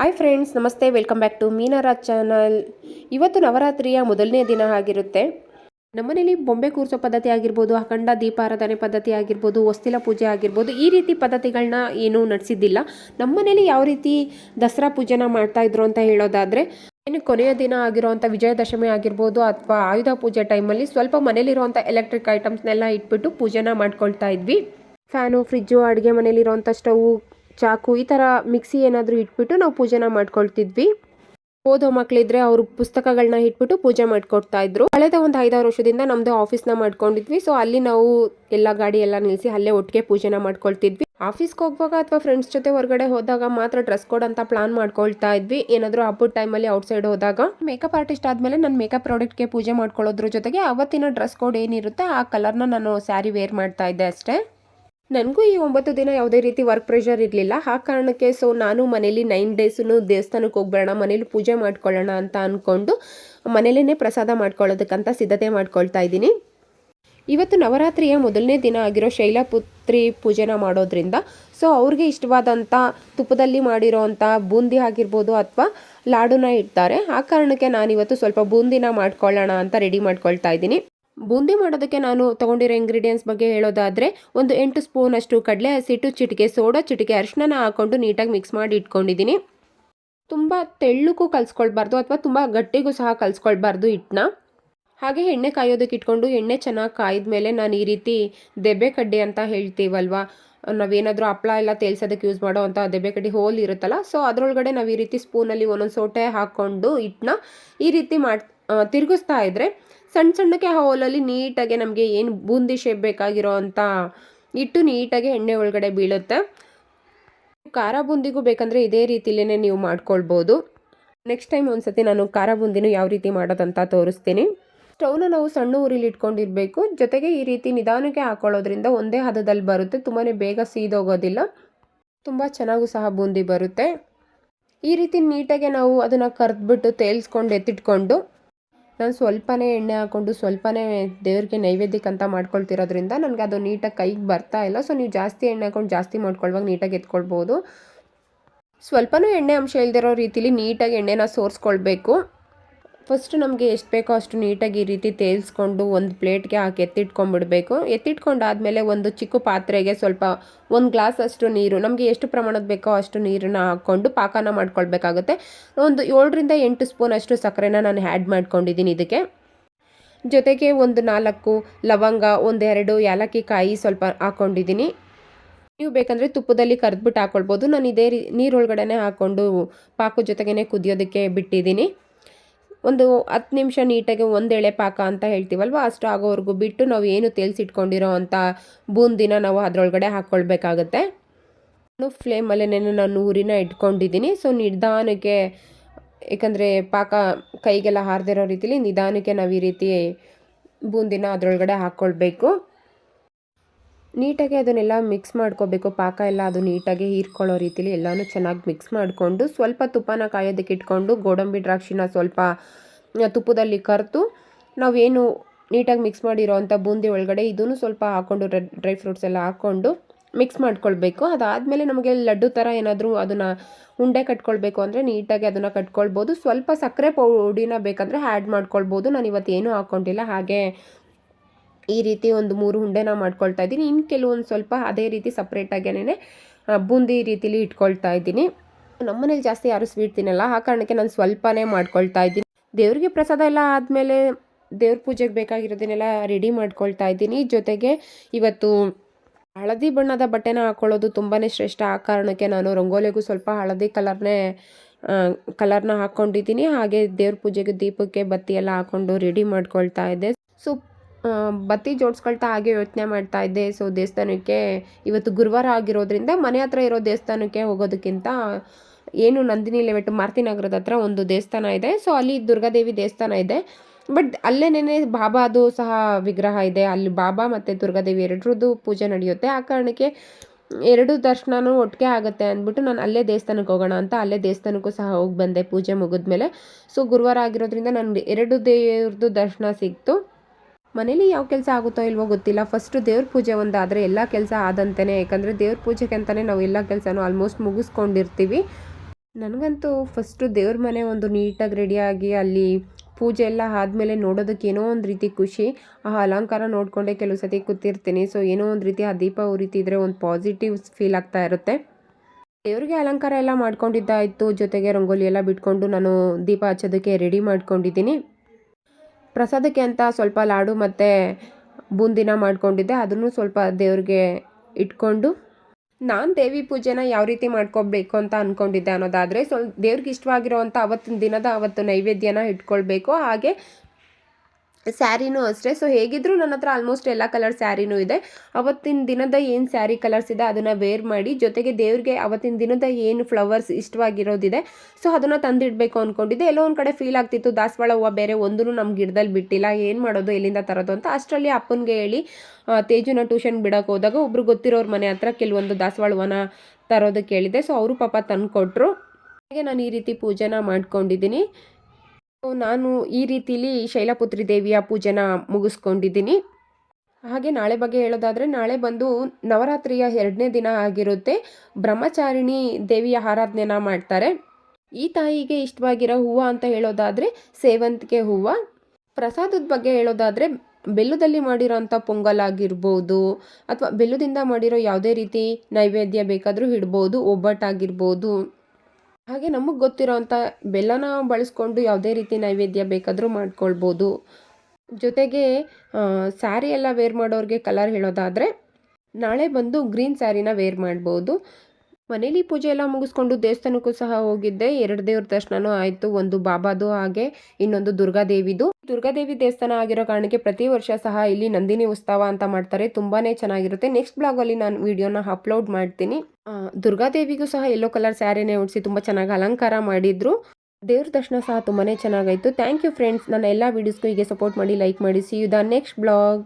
Hi friends ನಮಸ್ತೆ welcome back to Meenaraj channel ಇವತ್ತು ನವರಾತ್ರಿಯ ಮೊದಲನೇ ದಿನ ಆಗಿರುತ್ತೆ. ನಮ್ಮನೇಲಿ ಬೊಂಬೆ ಕೂರಿಸೋ ಪದ್ಧತಿ ಆಗಿರ್ಬೋದು, ಅಖಂಡ ದೀಪಾರಾಧನೆ ಪದ್ಧತಿ ಆಗಿರ್ಬೋದು, ಹೊಸ್ತಿಲ ಪೂಜೆ ಆಗಿರ್ಬೋದು, ಈ ರೀತಿ ಪದ್ಧತಿಗಳನ್ನ ಏನೂ ನಡೆಸಿದ್ದಿಲ್ಲ. ನಮ್ಮನೇಲಿ ಯಾವ ರೀತಿ ದಸರಾ ಪೂಜೆನ ಮಾಡ್ತಾಯಿದ್ರು ಅಂತ ಹೇಳೋದಾದರೆ ಏನು ಕೊನೆಯ ದಿನ ಆಗಿರುವಂಥ ವಿಜಯದಶಮಿ ಆಗಿರ್ಬೋದು ಅಥವಾ ಆಯುಧ ಪೂಜೆ ಟೈಮಲ್ಲಿ ಸ್ವಲ್ಪ ಮನೇಲಿರುವಂಥ ಎಲೆಕ್ಟ್ರಿಕ್ ಐಟಮ್ಸ್ನೆಲ್ಲ ಇಟ್ಬಿಟ್ಟು ಪೂಜೆನ ಮಾಡ್ಕೊಳ್ತಾ ಇದ್ವಿ. ಫ್ಯಾನು ಫ್ರಿಜ್ಜು ಅಡುಗೆ ಮನೇಲಿರುವಂಥ ಸ್ಟವ್ ಚಾಕು ಈ ಥರ ಮಿಕ್ಸಿ ಏನಾದರೂ ಇಟ್ಬಿಟ್ಟು ನಾವು ಪೂಜೆನ ಮಾಡ್ಕೊಳ್ತಿದ್ವಿ. ಓದೋ ಮಕ್ಕಳಿದ್ರೆ ಅವರು ಪುಸ್ತಕಗಳನ್ನ ಇಟ್ಬಿಟ್ಟು ಪೂಜೆ ಮಾಡ್ಕೊಡ್ತಾ ಇದ್ರು. ಕಳೆದ ಒಂದು ಐದಾರು ವರ್ಷದಿಂದ ನಮ್ದು ಆಫೀಸ್ನ ಮಾಡ್ಕೊಂಡಿದ್ವಿ. ಸೊ ಅಲ್ಲಿ ನಾವು ಎಲ್ಲ ಗಾಡಿ ಎಲ್ಲ ನಿಲ್ಲಿಸಿ ಅಲ್ಲೇ ಒಟ್ಟಿಗೆ ಪೂಜೆನ ಮಾಡ್ಕೊಳ್ತಿದ್ವಿ. ಆಫೀಸ್ಗೆ ಹೋಗುವಾಗ ಅಥವಾ ಫ್ರೆಂಡ್ಸ್ ಜೊತೆ ಹೊರಗಡೆ ಹೋದಾಗ ಮಾತ್ರ ಡ್ರೆಸ್ ಕೋಡ್ ಅಂತ ಪ್ಲಾನ್ ಮಾಡ್ಕೊಳ್ತಾ ಇದ್ವಿ. ಏನಾದರೂ ಹಬ್ಬದ ಟೈಮಲ್ಲಿ ಔಟ್ಸೈಡ್ ಹೋದಾಗ. ಮೇಕಪ್ ಆರ್ಟಿಸ್ಟ್ ಆದಮೇಲೆ ನಾನು ಮೇಕಪ್ ಪ್ರಾಡಕ್ಟ್ಗೆ ಪೂಜೆ ಮಾಡ್ಕೊಳ್ಳೋದ್ರ ಜೊತೆಗೆ ಅವತ್ತಿನ ಡ್ರೆಸ್ ಕೋಡ್ ಏನಿರುತ್ತೆ ಆ ಕಲರ್ನ ನಾನು ಸ್ಯಾರಿ ವೇರ್ ಮಾಡ್ತಾ ಇದ್ದೆ ಅಷ್ಟೇ. ನನಗೂ ಈ ಒಂಬತ್ತು ದಿನ ಯಾವುದೇ ರೀತಿ ವರ್ಕ್ ಪ್ರೆಷರ್ ಇರಲಿಲ್ಲ. ಆ ಕಾರಣಕ್ಕೆ ಸೊ ನಾನು ಮನೇಲಿ ನೈನ್ ಡೇಸೂ ದೇವಸ್ಥಾನಕ್ಕೆ ಹೋಗ್ಬೇಡ ಮನೇಲಿ ಪೂಜೆ ಮಾಡ್ಕೊಳ್ಳೋಣ ಅಂತ ಅಂದ್ಕೊಂಡು ಮನೇಲೇ ಪ್ರಸಾದ ಮಾಡ್ಕೊಳ್ಳೋದಕ್ಕಂತ ಸಿದ್ಧತೆ ಮಾಡ್ಕೊಳ್ತಾ ಇದ್ದೀನಿ. ಇವತ್ತು ನವರಾತ್ರಿಯ ಮೊದಲನೇ ದಿನ ಆಗಿರೋ ಶೈಲಪುತ್ರಿ ಪೂಜೆನ ಮಾಡೋದ್ರಿಂದ ಸೊ ಅವ್ರಿಗೆ ಇಷ್ಟವಾದಂಥ ತುಪ್ಪದಲ್ಲಿ ಮಾಡಿರೋವಂಥ ಬೂಂದಿ ಆಗಿರ್ಬೋದು ಅಥವಾ ಲಾಡುನ ಇಡ್ತಾರೆ. ಆ ಕಾರಣಕ್ಕೆ ನಾನಿವತ್ತು ಸ್ವಲ್ಪ ಬೂಂದಿನ ಮಾಡ್ಕೊಳ್ಳೋಣ ಅಂತ ರೆಡಿ ಮಾಡ್ಕೊಳ್ತಾ ಇದ್ದೀನಿ. ಬೂಂದಿ ಮಾಡೋದಕ್ಕೆ ನಾನು ತಗೊಂಡಿರೋ ಇಂಗ್ರೀಡಿಯೆಂಟ್ಸ್ ಬಗ್ಗೆ ಹೇಳೋದಾದರೆ ಒಂದು ಎಂಟು ಸ್ಪೂನ್ ಅಷ್ಟು ಕಡಲೆ ಹಸಿಟ್ಟು ಚಿಟಿಕೆ ಸೋಡಾ ಚಿಟಿಕೆ ಅರಿಶಿನ ಹಾಕ್ಕೊಂಡು ನೀಟಾಗಿ ಮಿಕ್ಸ್ ಮಾಡಿ ಇಟ್ಕೊಂಡಿದ್ದೀನಿ. ತುಂಬ ತೆಳ್ಳಕ್ಕೂ ಕಲಿಸ್ಕೊಳ್ಬಾರ್ದು ಅಥವಾ ತುಂಬ ಗಟ್ಟಿಗೂ ಸಹ ಕಲಿಸ್ಕೊಳ್ಬಾರ್ದು ಹಿಟ್ಟನ್ನ. ಹಾಗೆ ಎಣ್ಣೆ ಕಾಯೋದಕ್ಕೆ ಇಟ್ಕೊಂಡು ಎಣ್ಣೆ ಚೆನ್ನಾಗಿ ಕಾಯ್ದ ಮೇಲೆ ನಾನು ಈ ರೀತಿ ದೆಬ್ಬೆ ಕಡ್ಡಿ ಅಂತ ಹೇಳ್ತೀವಲ್ವ? ನಾವೇನಾದರೂ ಹಪ್ಪಳ ಎಲ್ಲ ತೇಲ್ಸೋದಕ್ಕೆ ಯೂಸ್ ಮಾಡೋ ಅಂಥ ದೆಬ್ಬೆ ಕಡ್ಡಿ ಹೋಲ್ ಇರುತ್ತಲ್ಲ ಸೊ ಅದರೊಳಗಡೆ ನಾವು ಈ ರೀತಿ ಸ್ಪೂನಲ್ಲಿ ಒಂದೊಂದು ಸೋಟೆ ಹಾಕ್ಕೊಂಡು ಹಿಟ್ಟನ್ನ ಈ ರೀತಿ ಮಾಡಿ ತಿರುಗಿಸ್ತಾ ಇದ್ದರೆ ಸಣ್ಣ ಸಣ್ಣಕ್ಕೆ ಆ ಹೋಲಲ್ಲಿ ನೀಟಾಗಿ ನಮಗೆ ಏನು ಬೂಂದಿ ಶೇಪ್ ಬೇಕಾಗಿರೋ ಅಂತ ಇಟ್ಟು ನೀಟಾಗಿ ಎಣ್ಣೆ ಒಳಗಡೆ ಬೀಳುತ್ತೆ. ಖಾರ ಬೂಂದಿಗೂ ಬೇಕಂದರೆ ಇದೇ ರೀತಿಲೇ ನೀವು ಮಾಡ್ಕೊಳ್ಬೋದು. ನೆಕ್ಸ್ಟ್ ಟೈಮ್ ಒಂದ್ಸತಿ ನಾನು ಖಾರ ಬೂಂದಿನೂ ಯಾವ ರೀತಿ ಮಾಡೋದಂತ ತೋರಿಸ್ತೀನಿ. ಸ್ಟೌನ ನಾವು ಸಣ್ಣ ಊರಿಲಿ ಇಟ್ಕೊಂಡಿರಬೇಕು. ಜೊತೆಗೆ ಈ ರೀತಿ ನಿಧಾನಕ್ಕೆ ಹಾಕೊಳ್ಳೋದ್ರಿಂದ ಒಂದೇ ಹದದಲ್ಲಿ ಬರುತ್ತೆ. ತುಂಬಾ ಬೇಗ ಸೀದೋಗೋದಿಲ್ಲ. ತುಂಬ ಚೆನ್ನಾಗೂ ಸಹ ಬೂಂದಿ ಬರುತ್ತೆ. ಈ ರೀತಿ ನೀಟಾಗಿ ನಾವು ಅದನ್ನು ಕರೆದ್ಬಿಟ್ಟು, ತೇಲ್ಸ್ಕೊಂಡು, ಎತ್ತಿಟ್ಕೊಂಡು ನಾನು ಸ್ವಲ್ಪನೇ ಎಣ್ಣೆ ಹಾಕ್ಕೊಂಡು ಸ್ವಲ್ಪನೇ ದೇವ್ರಿಗೆ ನೈವೇದ್ಯಕ್ಕೆ ಅಂತ ಮಾಡ್ಕೊಳ್ತಿರೋದ್ರಿಂದ ನನಗೆ ಅದು ನೀಟಾಗಿ ಕೈಗೆ ಬರ್ತಾ ಇಲ್ಲ. ಸೊ ನೀವು ಜಾಸ್ತಿ ಎಣ್ಣೆ ಹಾಕೊಂಡು ಜಾಸ್ತಿ ಮಾಡ್ಕೊಳ್ವಾಗ ನೀಟಾಗಿ ಎತ್ಕೊಳ್ಬೋದು. ಸ್ವಲ್ಪನೂ ಎಣ್ಣೆ ಅಂಶ ಇಲ್ದಿರೋ ರೀತಿಲಿ ನೀಟಾಗಿ ಎಣ್ಣೆನ ಸೋರಿಸ್ಕೊಳ್ಬೇಕು. ಫಸ್ಟ್ ನಮಗೆ ಎಷ್ಟು ಬೇಕೋ ಅಷ್ಟು ನೀಟಾಗಿ ಈ ರೀತಿ ತೇಲ್ಸ್ಕೊಂಡು ಒಂದು ಪ್ಲೇಟ್ಗೆ ಹಾಕಿ ಎತ್ತಿಟ್ಕೊಂಡ್ಬಿಡಬೇಕು ಎತ್ತಿಟ್ಕೊಂಡಾದಮೇಲೆ ಒಂದು ಚಿಕ್ಕ ಪಾತ್ರೆಗೆ ಸ್ವಲ್ಪ ಒಂದು ಗ್ಲಾಸ್ ಅಷ್ಟು ನೀರು, ನಮಗೆ ಎಷ್ಟು ಪ್ರಮಾಣದ ಬೇಕೋ ಅಷ್ಟು ನೀರನ್ನ ಹಾಕ್ಕೊಂಡು ಪಾಕನ ಮಾಡ್ಕೊಳ್ಬೇಕಾಗುತ್ತೆ. ಒಂದು ಏಳರಿಂದ ಎಂಟು ಸ್ಪೂನ್ ಅಷ್ಟು ಸಕ್ಕರೆನ ನಾನು ಆ್ಯಡ್ ಮಾಡ್ಕೊಂಡಿದ್ದೀನಿ ಇದಕ್ಕೆ. ಜೊತೆಗೆ ಒಂದು ನಾಲ್ಕು ಲವಂಗ ಒಂದೆರಡು ಏಲಕ್ಕಿ ಕಾಯಿ ಸ್ವಲ್ಪ ಹಾಕ್ಕೊಂಡಿದ್ದೀನಿ. ನೀವು ಬೇಕಂದರೆ ತುಪ್ಪದಲ್ಲಿ ಕರೆದ್ಬಿಟ್ಟು ಹಾಕ್ಕೊಳ್ಬೋದು ನಾನು ಇದೇ ರೀ ನೀರೊಳಗಡೆ ಹಾಕ್ಕೊಂಡು ಪಾಕ ಜೊತೆಗೇ ಕುದಿಯೋದಕ್ಕೆ ಬಿಟ್ಟಿದ್ದೀನಿ. ಒಂದು ಹತ್ತು ನಿಮಿಷ ನೀಟಾಗಿ ಒಂದು ಎಳೆ ಪಾಕ ಅಂತ ಹೇಳ್ತೀವಲ್ವ? ಅಷ್ಟು ಆಗೋವರೆಗೂ ಬಿಟ್ಟು ನಾವು ಏನು ತೇಲ್ಸಿಟ್ಕೊಂಡಿರೋ ಅಂಥ ಬೂಂದಿನ ನಾವು ಅದರೊಳಗಡೆ ಹಾಕ್ಕೊಳ್ಬೇಕಾಗತ್ತೆ. ಫ್ಲೇಮಲ್ಲೇ ನಾನು ಊರಿನ ಇಟ್ಕೊಂಡಿದ್ದೀನಿ. ಸೊ ನಿಧಾನಕ್ಕೆ, ಏಕೆಂದರೆ ಪಾಕ ಕೈಗೆಲ್ಲ ಹಾರದಿರೋ ರೀತಿಲಿ ನಿಧಾನಕ್ಕೆ ನಾವು ಈ ರೀತಿ ಬೂಂದಿನ ಅದರೊಳಗಡೆ ಹಾಕ್ಕೊಳ್ಬೇಕು. ನೀಟಾಗಿ ಅದನ್ನೆಲ್ಲ ಮಿಕ್ಸ್ ಮಾಡ್ಕೋಬೇಕು. ಪಾಕ ಎಲ್ಲ ಅದು ನೀಟಾಗಿ ಹೀರ್ಕೊಳ್ಳೋ ರೀತಿಲಿ ಎಲ್ಲನೂ ಚೆನ್ನಾಗಿ ಮಿಕ್ಸ್ ಮಾಡಿಕೊಂಡು ಸ್ವಲ್ಪ ತುಪ್ಪನ ಕಾಯೋದಕ್ಕೆ ಇಟ್ಕೊಂಡು ಗೋಡಂಬಿ ದ್ರಾಕ್ಷಿನ ಸ್ವಲ್ಪ ತುಪ್ಪದಲ್ಲಿ ಕರೆದು ನಾವೇನು ನೀಟಾಗಿ ಮಿಕ್ಸ್ ಮಾಡಿರೋ ಅಂಥ ಬೂಂದಿ ಒಳಗಡೆ ಇದನ್ನು ಸ್ವಲ್ಪ ಹಾಕ್ಕೊಂಡು ಡ್ರೈ ಫ್ರೂಟ್ಸ್ ಎಲ್ಲ ಹಾಕ್ಕೊಂಡು ಮಿಕ್ಸ್ ಮಾಡ್ಕೊಳ್ಬೇಕು. ಅದಾದಮೇಲೆ ನಮಗೆ ಲಡ್ಡು ಥರ ಏನಾದರೂ ಅದನ್ನು ಉಂಡೆ ಕಟ್ಕೊಳ್ಬೇಕು ಅಂದರೆ ನೀಟಾಗಿ ಅದನ್ನು ಕಟ್ಕೊಳ್ಬೋದು. ಸ್ವಲ್ಪ ಸಕ್ಕರೆ ಪೌಡಿನ ಬೇಕಂದರೆ ಆ್ಯಡ್ ಮಾಡ್ಕೊಳ್ಬೋದು. ನಾನು ಇವತ್ತು ಏನೂ ಹಾಕ್ಕೊಂಡಿಲ್ಲ ಹಾಗೆ ಈ ರೀತಿ ಒಂದು ಮೂರು ಉಂಡೆನ ಮಾಡ್ಕೊಳ್ತಾ ಇದ್ದೀನಿ. ಇನ್ನು ಕೆಲವೊಂದು ಸ್ವಲ್ಪ ಅದೇ ರೀತಿ ಸಪ್ರೇಟಾಗೇನೆ ಬೂಂದಿ ರೀತಿಲಿ ಇಟ್ಕೊಳ್ತಾ ಇದ್ದೀನಿ. ನಮ್ಮನೇಲಿ ಜಾಸ್ತಿ ಯಾರು ಸ್ವೀಟ್ ತಿನ್ನಲ್ಲ, ಆ ಕಾರಣಕ್ಕೆ ನಾನು ಸ್ವಲ್ಪನೇ ಮಾಡ್ಕೊಳ್ತಾ ಇದ್ದೀನಿ. ದೇವರಿಗೆ ಪ್ರಸಾದ ಎಲ್ಲ ಆದಮೇಲೆ ದೇವ್ರ ಪೂಜೆಗೆ ಬೇಕಾಗಿರೋದನ್ನೆಲ್ಲ ರೆಡಿ ಮಾಡ್ಕೊಳ್ತಾ ಇದ್ದೀನಿ. ಜೊತೆಗೆ ಇವತ್ತು ಹಳದಿ ಬಣ್ಣದ ಬಟ್ಟೆನ ಹಾಕ್ಕೊಳ್ಳೋದು ತುಂಬಾ ಶ್ರೇಷ್ಠ. ಆ ಕಾರಣಕ್ಕೆ ನಾನು ರಂಗೋಲಿಗೂ ಸ್ವಲ್ಪ ಹಳದಿ ಕಲರ್ನೇ ಕಲರ್ನ ಹಾಕ್ಕೊಂಡಿದ್ದೀನಿ ಹಾಗೆ ದೇವ್ರ ಪೂಜೆಗೆ ದೀಪಕ್ಕೆ ಬತ್ತಿ ಎಲ್ಲ ಹಾಕ್ಕೊಂಡು ರೆಡಿ ಮಾಡ್ಕೊಳ್ತಾ ಇದ್ದೆ. ಸೊ ಬತ್ತಿ ಜೋಡಿಸ್ಕೊಳ್ತಾ ಹಾಗೆ ಯೋಚನೆ ಮಾಡ್ತಾ ಇದ್ದೆ. ಸೊ ದೇವಸ್ಥಾನಕ್ಕೆ ಇವತ್ತು ಗುರುವಾರ ಆಗಿರೋದ್ರಿಂದ ಮನೆ ಹತ್ರ ಇರೋ ದೇವಸ್ಥಾನಕ್ಕೆ ಹೋಗೋದಕ್ಕಿಂತ ಏನು ನಂದಿನಿ ಲೆವೆಟ್ ಮಾರ್ತಿನಗರದ ಹತ್ರ ಒಂದು ದೇವಸ್ಥಾನ ಇದೆ. ಸೊ ಅಲ್ಲಿ ದುರ್ಗಾದೇವಿ ದೇವಸ್ಥಾನ ಇದೆ. ಬಟ್ ಅಲ್ಲೇನೇ ಬಾಬಾದು ಸಹ ವಿಗ್ರಹ ಇದೆ. ಅಲ್ಲಿ ಬಾಬಾ ಮತ್ತು ದುರ್ಗಾದೇವಿ ಎರಡರದ್ದು ಪೂಜೆ ನಡೆಯುತ್ತೆ. ಆ ಕಾರಣಕ್ಕೆ ಎರಡು ದರ್ಶನವೂ ಒಟ್ಟಿಗೆ ಆಗುತ್ತೆ ಅಂದ್ಬಿಟ್ಟು ನಾನು ಅಲ್ಲೇ ದೇವಸ್ಥಾನಕ್ಕೆ ಹೋಗೋಣ ಅಂತ ಅಲ್ಲೇ ದೇವಸ್ಥಾನಕ್ಕೂ ಸಹ ಹೋಗಿ ಬಂದೆ ಪೂಜೆ ಮುಗಿದ್ಮೇಲೆ. ಸೊ ಗುರುವಾರ ಆಗಿರೋದ್ರಿಂದ ನನಗೆ ಎರಡು ದೇವ್ರದ್ದು ದರ್ಶನ ಸಿಕ್ತು. ಮನೇಲಿ ಯಾವ ಕೆಲಸ ಆಗುತ್ತೋ ಇಲ್ವೋ ಗೊತ್ತಿಲ್ಲ. ಫಸ್ಟು ದೇವ್ರ ಪೂಜೆ ಒಂದಾದರೆ ಎಲ್ಲ ಕೆಲಸ ಆದಂತೆಯೇ ಯಾಕಂದರೆ ದೇವ್ರ ಪೂಜೆಗೆ ಅಂತಲೇ ನಾವು ಎಲ್ಲ ಕೆಲಸನೂ ಆಲ್ಮೋಸ್ಟ್ ಮುಗಿಸ್ಕೊಂಡಿರ್ತೀವಿ. ನನಗಂತೂ ಫಸ್ಟು ದೇವ್ರ ಮನೆ ಒಂದು ನೀಟಾಗಿ ರೆಡಿಯಾಗಿ ಅಲ್ಲಿ ಪೂಜೆ ಎಲ್ಲ ಆದಮೇಲೆ ನೋಡೋದಕ್ಕೆ ಏನೋ ಒಂದು ರೀತಿ ಖುಷಿ. ಆ ಅಲಂಕಾರ ನೋಡಿಕೊಂಡೇ ಕೆಲವು ಸತಿ ಕೂತಿರ್ತೀನಿ. ಸೊ ಏನೋ ಒಂದು ರೀತಿ ಆ ದೀಪ ಉರಿತಿದ್ರೆ ಒಂದು ಪಾಸಿಟಿವ್ ಫೀಲ್ ಆಗ್ತಾ ಇರುತ್ತೆ. ದೇವ್ರಿಗೆ ಅಲಂಕಾರ ಎಲ್ಲ ಮಾಡ್ಕೊಂಡಿದ್ದಾಯಿತು. ಜೊತೆಗೆ ರಂಗೋಲಿ ಎಲ್ಲ ಬಿಟ್ಕೊಂಡು ನಾನು ದೀಪ ಹಚ್ಚೋದಕ್ಕೆ ರೆಡಿ ಮಾಡ್ಕೊಂಡಿದ್ದೀನಿ. ಪ್ರಸಾದಕ್ಕೆ ಅಂತ ಸ್ವಲ್ಪ ಲಾಡು ಮತ್ತು ಬೂಂದಿನ ಮಾಡ್ಕೊಂಡಿದ್ದೆ. ಅದನ್ನು ಸ್ವಲ್ಪ ದೇವ್ರಿಗೆ ಇಟ್ಕೊಂಡು ನಾನು ದೇವಿ ಪೂಜೆನ ಯಾವ ರೀತಿ ಮಾಡ್ಕೊಬೇಕು ಅಂತ ಅಂದ್ಕೊಂಡಿದ್ದೆ ಅನ್ನೋದಾದರೆ, ಸ್ವಲ್ಪ ದೇವ್ರಿಗೆ ಇಷ್ಟವಾಗಿರೋವಂಥ ಅವತ್ತಿನ ದಿನದ ಅವತ್ತು ನೈವೇದ್ಯನ ಇಟ್ಕೊಳ್ಬೇಕು. ಹಾಗೆ ಸ್ಯಾರಿನೂ ಅಷ್ಟೇ. ಸೊ ಹೇಗಿದ್ದರೂ ನನ್ನ ಹತ್ರ ಆಲ್ಮೋಸ್ಟ್ ಎಲ್ಲ ಕಲರ್ ಸ್ಯಾರಿನೂ ಇದೆ. ಅವತ್ತಿನ ದಿನದ ಏನು ಸ್ಯಾರಿ ಕಲರ್ಸ್ ಇದೆ ಅದನ್ನು ವೇರ್ ಮಾಡಿ, ಜೊತೆಗೆ ದೇವ್ರಿಗೆ ಅವತ್ತಿನ ದಿನದ ಏನು ಫ್ಲವರ್ಸ್ ಇಷ್ಟವಾಗಿರೋದಿದೆ ಸೊ ಅದನ್ನು ತಂದಿಡಬೇಕು ಅಂದ್ಕೊಂಡಿದ್ದೆ ಎಲ್ಲೋ ಒಂದು ಕಡೆ ಫೀಲ್ ಆಗ್ತಿತ್ತು, ದಾಸವಾಳ ಹೂವು ಬೇರೆ ಒಂದೂ ನಮ್ಮ ಗಿಡದಲ್ಲಿ ಬಿಟ್ಟಿಲ್ಲ, ಏನು ಮಾಡೋದು ಎಲ್ಲಿಂದ ತರೋದು ಅಂತ. ಅಷ್ಟರಲ್ಲಿ ಅಪ್ಪನಿಗೆ ಹೇಳಿ ತೇಜುನ ಟ್ಯೂಷನ್ ಬಿಡೋಕೆ ಹೋದಾಗ ಒಬ್ರು ಗೊತ್ತಿರೋರ ಮನೆ ಹತ್ರ ಕೆಲವೊಂದು ದಾಸವಾಳ ಹೂವನ ತರೋದಕ್ಕೆ ಹೇಳಿದೆ ಸೊ ಅವರು ಪಾಪ ತಂದು ಕೊಟ್ಟರು ಹಾಗೆ ನಾನು ಈ ರೀತಿ ಪೂಜೆನ ಮಾಡ್ಕೊಂಡಿದ್ದೀನಿ. ನಾನು ಈ ರೀತಿಲಿ ಶೈಲಪುತ್ರಿ ದೇವಿಯ ಪೂಜೆನ ಮುಗಿಸ್ಕೊಂಡಿದ್ದೀನಿ. ಹಾಗೆ ನಾಳೆ ಬಗ್ಗೆ ಹೇಳೋದಾದರೆ, ನಾಳೆ ಬಂದು ನವರಾತ್ರಿಯ ಎರಡನೇ ದಿನ ಆಗಿರುತ್ತೆ. ಬ್ರಹ್ಮಚಾರಿಣಿ ದೇವಿಯ ಆರಾಧನೆನ ಮಾಡ್ತಾರೆ. ಈ ತಾಯಿಗೆ ಇಷ್ಟವಾಗಿರೋ ಹೂವು ಅಂತ ಹೇಳೋದಾದರೆ ಸೇವಂತಿಗೆ ಹೂವು. ಪ್ರಸಾದದ ಬಗ್ಗೆ ಹೇಳೋದಾದರೆ, ಬೆಲ್ಲದಲ್ಲಿ ಮಾಡಿರೋಂಥ ಪೊಂಗಲ್ ಆಗಿರ್ಬೋದು, ಅಥವಾ ಬೆಲ್ಲದಿಂದ ಮಾಡಿರೋ ಯಾವುದೇ ರೀತಿ ನೈವೇದ್ಯ ಬೇಕಾದರೂ ಇಡ್ಬೋದು ಒಬ್ಬಟ್ಟಾಗಿರ್ಬೋದು ಹಾಗೆ ನಮಗೆ ಗೊತ್ತಿರೋವಂಥ ಬೆಲ್ಲನ ಬಳಸ್ಕೊಂಡು ಯಾವುದೇ ರೀತಿ ನೈವೇದ್ಯ ಬೇಕಾದರೂ ಮಾಡ್ಕೊಳ್ಬೋದು. ಜೊತೆಗೆ ಸ್ಯಾರಿ ಎಲ್ಲ ವೇರ್ ಮಾಡೋರಿಗೆ ಕಲರ್ ಹೇಳೋದಾದರೆ, ನಾಳೆ ಬಂದು ಗ್ರೀನ್ ಸ್ಯಾರಿನ ವೇರ್ ಮಾಡ್ಬೋದು. ಮನೇಲಿ ಪೂಜೆ ಎಲ್ಲ ಮುಗಿಸ್ಕೊಂಡು ದೇವಸ್ಥಾನಕ್ಕೂ ಸಹ ಹೋಗಿದ್ದೆ. ಎರಡು ದೇವ್ರ ದರ್ಶನನೂ ಆಯಿತು. ಒಂದು ಬಾಬಾದು ಹಾಗೆ, ಇನ್ನೊಂದು ದುರ್ಗಾದೇವಿದು. ದುರ್ಗಾದೇವಿ ದೇವಸ್ಥಾನ ಆಗಿರೋ ಕಾರಣಕ್ಕೆ ಪ್ರತಿ ವರ್ಷ ಸಹ ಇಲ್ಲಿ ನಂದಿನಿ ಉತ್ಸವ ಅಂತ ಮಾಡ್ತಾರೆ. ತುಂಬಾ ಚೆನ್ನಾಗಿರುತ್ತೆ. ನೆಕ್ಸ್ಟ್ ಬ್ಲಾಗಲ್ಲಿ ನಾನು ವಿಡಿಯೋನ ಅಪ್ಲೋಡ್ ಮಾಡ್ತೀನಿ. ದುರ್ಗಾದೇವಿಗೂ ಸಹ ಯೆಲ್ಲೋ ಕಲರ್ ಸ್ಯಾರಿನೇ ಉಡಿಸಿ ತುಂಬ ಚೆನ್ನಾಗಿ ಅಲಂಕಾರ ಮಾಡಿದ್ರು. ದೇವ್ರ ದರ್ಶನ ಸಹ ತುಂಬಾ ಚೆನ್ನಾಗಾಯಿತು. ಥ್ಯಾಂಕ್ ಯು ಫ್ರೆಂಡ್ಸ್ ನನ್ನ ಎಲ್ಲ ವೀಡಿಯೋಸ್ಗೂ ಹೀಗೆ ಸಪೋರ್ಟ್ ಮಾಡಿ ಲೈಕ್ ಮಾಡಿ. See you the next blog